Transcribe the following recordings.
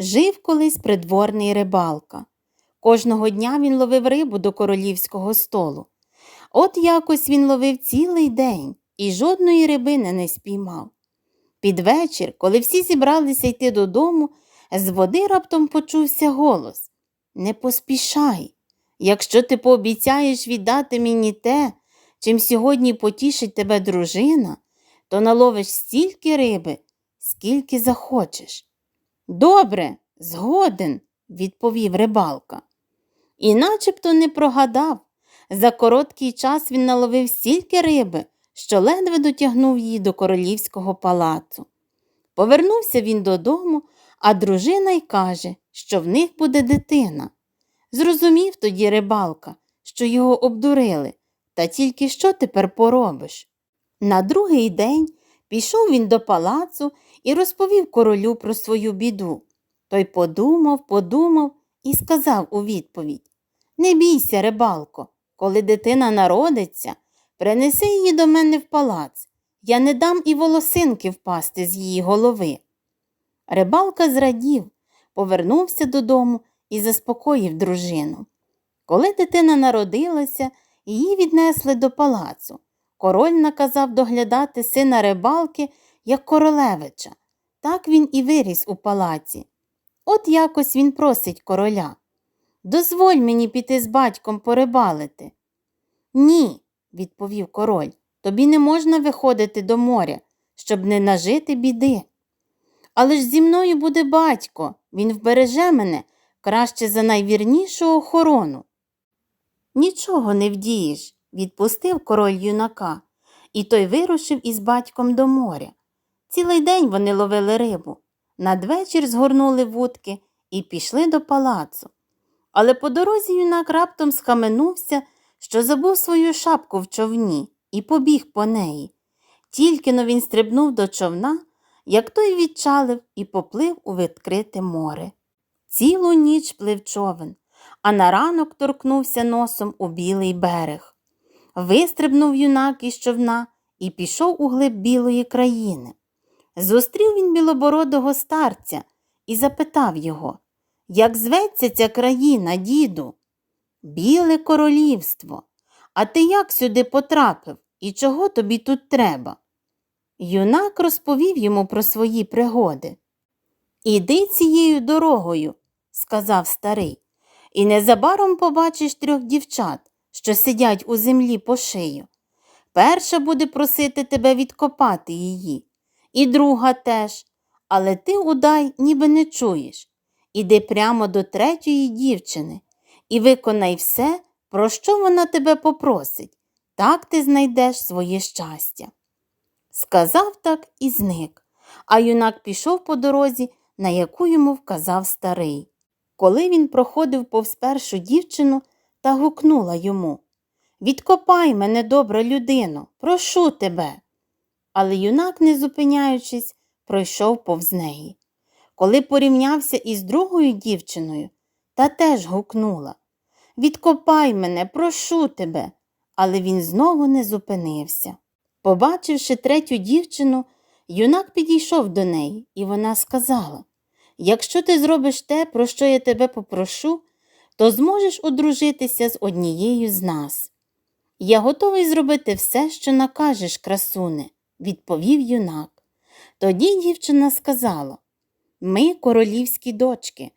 Жив колись придворний рибалка. Кожного дня він ловив рибу до королівського столу. От якось він ловив цілий день і жодної рибини не спіймав. Під вечір, коли всі зібралися йти додому, з води раптом почувся голос Не поспішай. Якщо ти пообіцяєш віддати мені те, чим сьогодні потішить тебе дружина, то наловиш стільки риби, скільки захочеш. Добре, згоден, відповів рибалка. І начебто не прогадав. За короткий час він наловив стільки риби, що ледве дотягнув її до королівського палацу. Повернувся він додому, а дружина й каже, що в них буде дитина. Зрозумів тоді рибалка, що його обдурили, та тільки що тепер поробиш? На другий день пішов він до палацу і розповів королю про свою біду. Той подумав, подумав і сказав у відповідь Не бійся, рибалко, коли дитина народиться, принеси її до мене в палац. Я не дам і волосинки впасти з її голови. Рибалка зрадів, повернувся додому і заспокоїв дружину. Коли дитина народилася, її віднесли до палацу. Король наказав доглядати сина рибалки як королевича. Так він і виріс у палаці. От якось він просить короля. Дозволь мені піти з батьком порибалити. Ні, відповів король, тобі не можна виходити до моря, щоб не нажити біди. Але ж зі мною буде батько, він вбереже мене краще за найвірнішу охорону. Нічого не вдієш, відпустив король юнака, і той вирушив із батьком до моря. Цілий день вони ловили рибу. Надвечір згорнули вудки і пішли до палацу. Але по дорозі юнак раптом схаменувся, що забув свою шапку в човні і побіг по неї. Тільки но він стрибнув до човна, як той відчалив і поплив у відкрите море. Цілу ніч плив човен, а на ранок торкнувся носом у білий берег. Вистрибнув юнак із човна і пішов у глиб білої країни. Зустрів він білобородого старця і запитав його, як зветься ця країна, діду? Біле королівство. А ти як сюди потрапив і чого тобі тут треба? Юнак розповів йому про свої пригоди. Іди цією дорогою, сказав старий, і незабаром побачиш трьох дівчат, що сидять у землі по шию. Перша буде просити тебе відкопати її, і друга теж, але ти удай ніби не чуєш. Іди прямо до третьої дівчини і виконай все, про що вона тебе попросить. Так ти знайдеш своє щастя. Сказав так і зник, а юнак пішов по дорозі, на яку йому вказав старий. Коли він проходив повз першу дівчину та гукнула йому Відкопай мене, добра людино, прошу тебе. Але юнак, не зупиняючись, пройшов повз неї. Коли порівнявся із другою дівчиною, та теж гукнула Відкопай мене, прошу тебе. Але він знову не зупинився. Побачивши третю дівчину, юнак підійшов до неї, і вона сказала Якщо ти зробиш те, про що я тебе попрошу, то зможеш одружитися з однією з нас. Я готовий зробити все, що накажеш, красуне, відповів юнак. Тоді дівчина сказала Ми королівські дочки.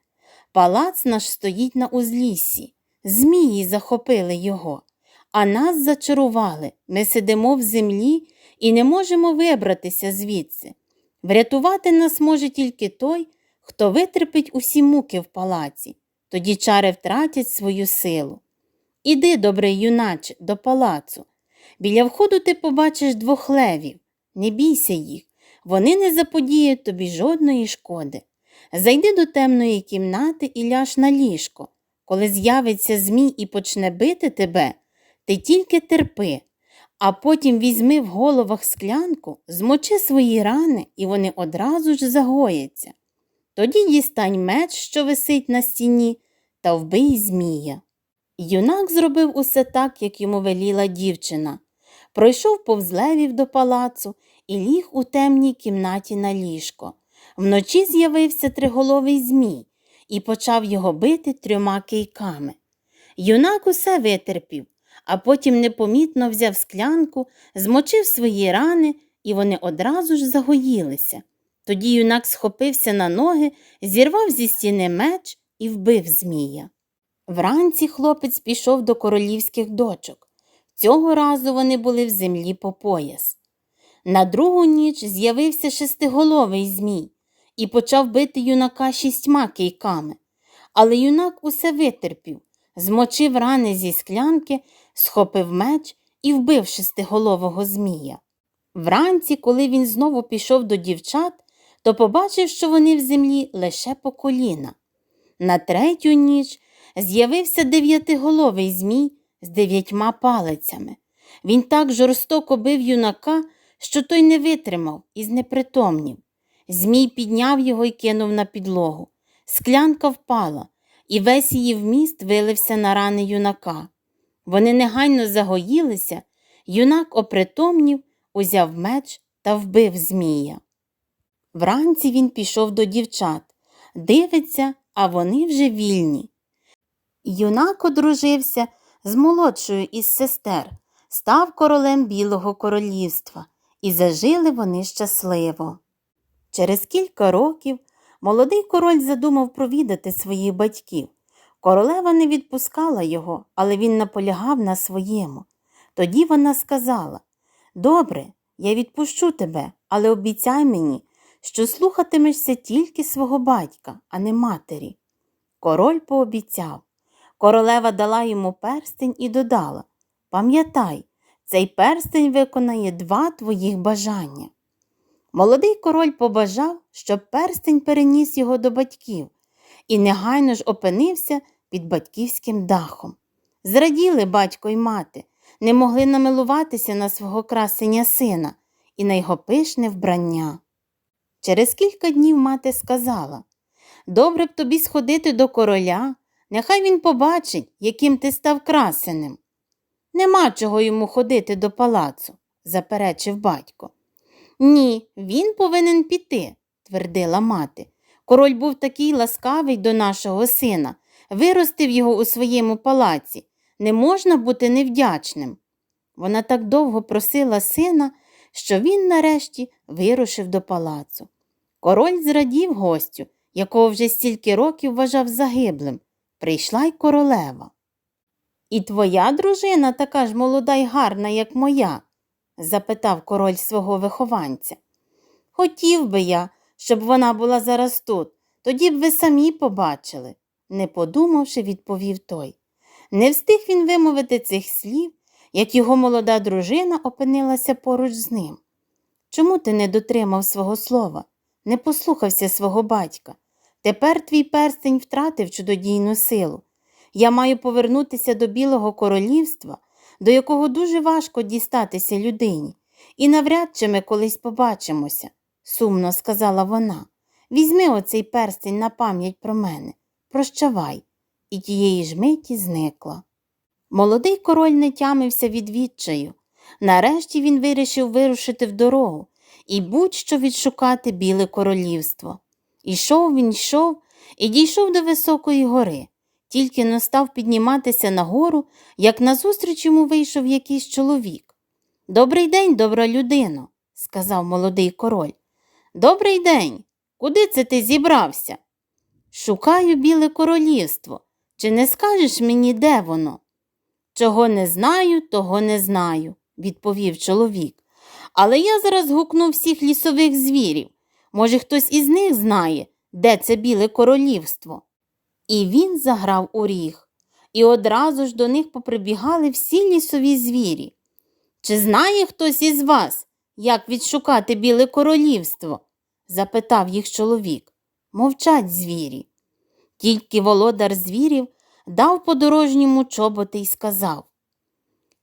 Палац наш стоїть на узліссі. Змії захопили його, а нас зачарували. Ми сидимо в землі і не можемо вибратися звідси. Врятувати нас може тільки той, хто витерпить усі муки в палаці, тоді чари втратять свою силу. Іди, добрий юначе, до палацу. Біля входу ти побачиш двох левів. Не бійся їх, вони не заподіють тобі жодної шкоди. Зайди до темної кімнати і ляж на ліжко. Коли з'явиться змій і почне бити тебе, ти тільки терпи, а потім візьми в головах склянку, змочи свої рани, і вони одразу ж загояться. Тоді дістань меч, що висить на стіні, та вбий змія. Юнак зробив усе так, як йому веліла дівчина. Пройшов повз левів до палацу і ліг у темній кімнаті на ліжко. Вночі з'явився триголовий змій і почав його бити трьома кийками. Юнак усе витерпів, а потім непомітно взяв склянку, змочив свої рани, і вони одразу ж загоїлися. Тоді юнак схопився на ноги, зірвав зі стіни меч і вбив змія. Вранці хлопець пішов до королівських дочок. Цього разу вони були в землі по пояс. На другу ніч з'явився шестиголовий змій і почав бити юнака шістьма кийками. Але юнак усе витерпів, змочив рани зі склянки, схопив меч і вбив шестиголового змія. Вранці, коли він знову пішов до дівчат, то побачив, що вони в землі лише по коліна. На третю ніч з'явився дев'ятиголовий змій з дев'ятьма палицями. Він так жорстоко бив юнака, що той не витримав і знепритомнів. Змій підняв його і кинув на підлогу. Склянка впала, і весь її вміст вилився на рани юнака. Вони негайно загоїлися, юнак опритомнів, узяв меч та вбив змія. Вранці він пішов до дівчат, дивиться, а вони вже вільні. Юнак одружився з молодшою із сестер, став королем Білого королівства, і зажили вони щасливо. Через кілька років молодий король задумав провідати своїх батьків. Королева не відпускала його, але він наполягав на своєму. Тоді вона сказала Добре, я відпущу тебе, але обіцяй мені, що слухатимешся тільки свого батька, а не матері. Король пообіцяв. Королева дала йому перстень і додала Пам'ятай, цей перстень виконає два твоїх бажання. Молодий король побажав, щоб перстень переніс його до батьків, і негайно ж опинився під батьківським дахом. Зраділи батько й мати, не могли намилуватися на свого красення сина і на його пишне вбрання. Через кілька днів мати сказала Добре б тобі сходити до короля, нехай він побачить, яким ти став красеним. Нема чого йому ходити до палацу, заперечив батько. Ні, він повинен піти, твердила мати. Король був такий ласкавий до нашого сина, виростив його у своєму палаці. Не можна бути невдячним. Вона так довго просила сина, що він нарешті вирушив до палацу. Король зрадів гостю, якого вже стільки років вважав загиблим. Прийшла й королева. І твоя дружина така ж молода й гарна, як моя? запитав король свого вихованця. Хотів би я, щоб вона була зараз тут, тоді б ви самі побачили, не подумавши, відповів той. Не встиг він вимовити цих слів, як його молода дружина опинилася поруч з ним. Чому ти не дотримав свого слова, не послухався свого батька? Тепер твій перстень втратив чудодійну силу. Я маю повернутися до Білого королівства, до якого дуже важко дістатися людині, і навряд чи ми колись побачимося, сумно сказала вона. Візьми оцей перстень на пам'ять про мене. Прощавай. І тієї ж миті зникла. Молодий король не тямився від відчаю. Нарешті він вирішив вирушити в дорогу і будь-що відшукати біле королівство. Ішов він йшов і дійшов до високої гори. Тільки не став підніматися нагору, як назустріч йому вийшов якийсь чоловік. Добрий день, добра людино, сказав молодий король. Добрий день. Куди це ти зібрався? Шукаю біле королівство. Чи не скажеш мені, де воно? Чого не знаю, того не знаю, відповів чоловік. Але я зараз гукну всіх лісових звірів. Може, хтось із них знає, де це біле королівство. І він заграв у ріг, і одразу ж до них поприбігали всі лісові звірі. Чи знає хтось із вас, як відшукати біле королівство? запитав їх чоловік. Мовчать звірі. Тільки володар звірів дав подорожньому чоботи й сказав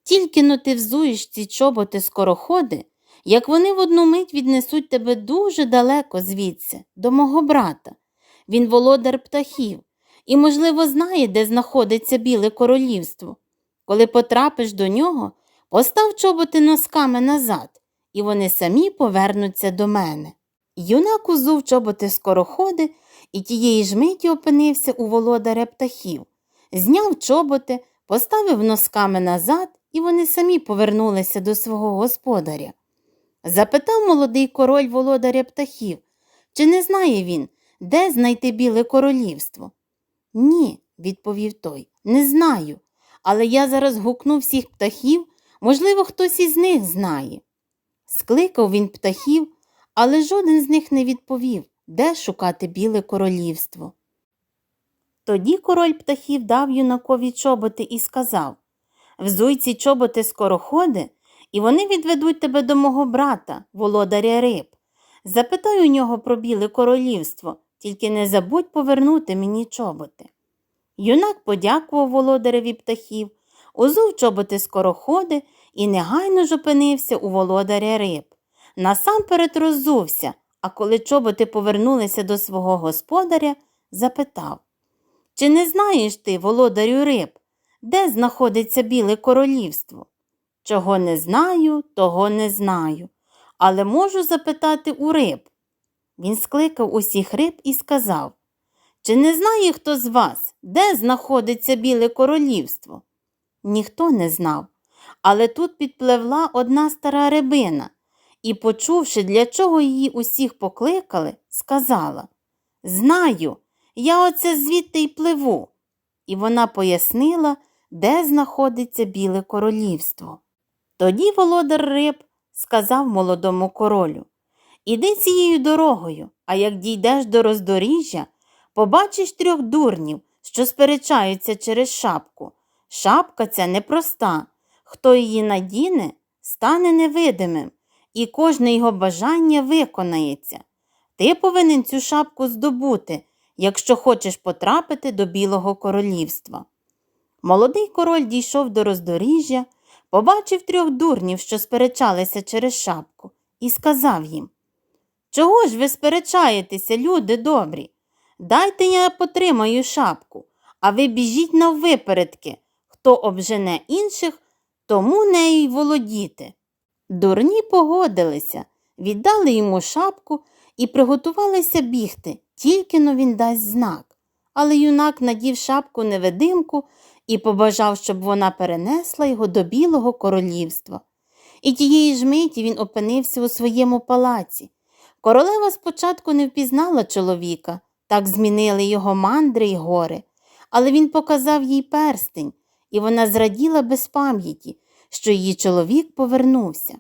Тільки но ти взуєш ці чоботи скороходи, як вони в одну мить віднесуть тебе дуже далеко звідси, до мого брата. Він володар птахів і, можливо, знає, де знаходиться біле королівство. Коли потрапиш до нього, постав чоботи носками назад, і вони самі повернуться до мене. Юнак узув чоботи скороходи і тієї ж миті опинився у володаря птахів. Зняв чоботи, поставив носками назад, і вони самі повернулися до свого господаря. Запитав молодий король володаря птахів, чи не знає він, де знайти біле королівство. Ні, відповів той, не знаю, але я зараз гукну всіх птахів, можливо, хтось із них знає. Скликав він птахів, але жоден з них не відповів, де шукати біле королівство. Тоді король птахів дав юнакові чоботи і сказав Взуй ці чоботи скороходи, і вони відведуть тебе до мого брата, володаря риб. Запитай у нього про біле королівство, тільки не забудь повернути мені чоботи. Юнак подякував володареві птахів, узув чоботи скороходи і негайно ж опинився у володаря риб. Насамперед роззувся, а коли чоботи повернулися до свого господаря, запитав Чи не знаєш ти, володарю риб, де знаходиться біле королівство? Чого не знаю, того не знаю, але можу запитати у риб. Він скликав усіх риб і сказав Чи не знає хто з вас, де знаходиться біле королівство? Ніхто не знав, але тут підпливла одна стара рибина і, почувши, для чого її усіх покликали, сказала Знаю, я оце звідти й пливу. І вона пояснила, де знаходиться біле королівство. Тоді володар риб сказав молодому королю Іди цією дорогою, а як дійдеш до роздоріжжя, побачиш трьох дурнів, що сперечаються через шапку. Шапка ця непроста. Хто її надіне, стане невидимим, і кожне його бажання виконається. Ти повинен цю шапку здобути, якщо хочеш потрапити до Білого королівства. Молодий король дійшов до роздоріжжя, побачив трьох дурнів, що сперечалися через шапку, і сказав їм Чого ж ви сперечаєтеся, люди добрі? Дайте я потримаю шапку, а ви біжіть наввипередки. Хто обжене інших, тому нею й володіти. Дурні погодилися, віддали йому шапку і приготувалися бігти, тільки но він дасть знак. Але юнак надів шапку невидимку і побажав, щоб вона перенесла його до білого королівства. І тієї ж миті він опинився у своєму палаці. Королева спочатку не впізнала чоловіка, так змінили його мандри й гори, але він показав їй перстень, і вона зраділа без пам'яті, що її чоловік повернувся.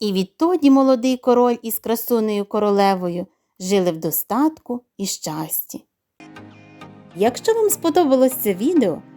І відтоді молодий король із красунею королевою жили в достатку і щасті. Якщо вам сподобалось це відео,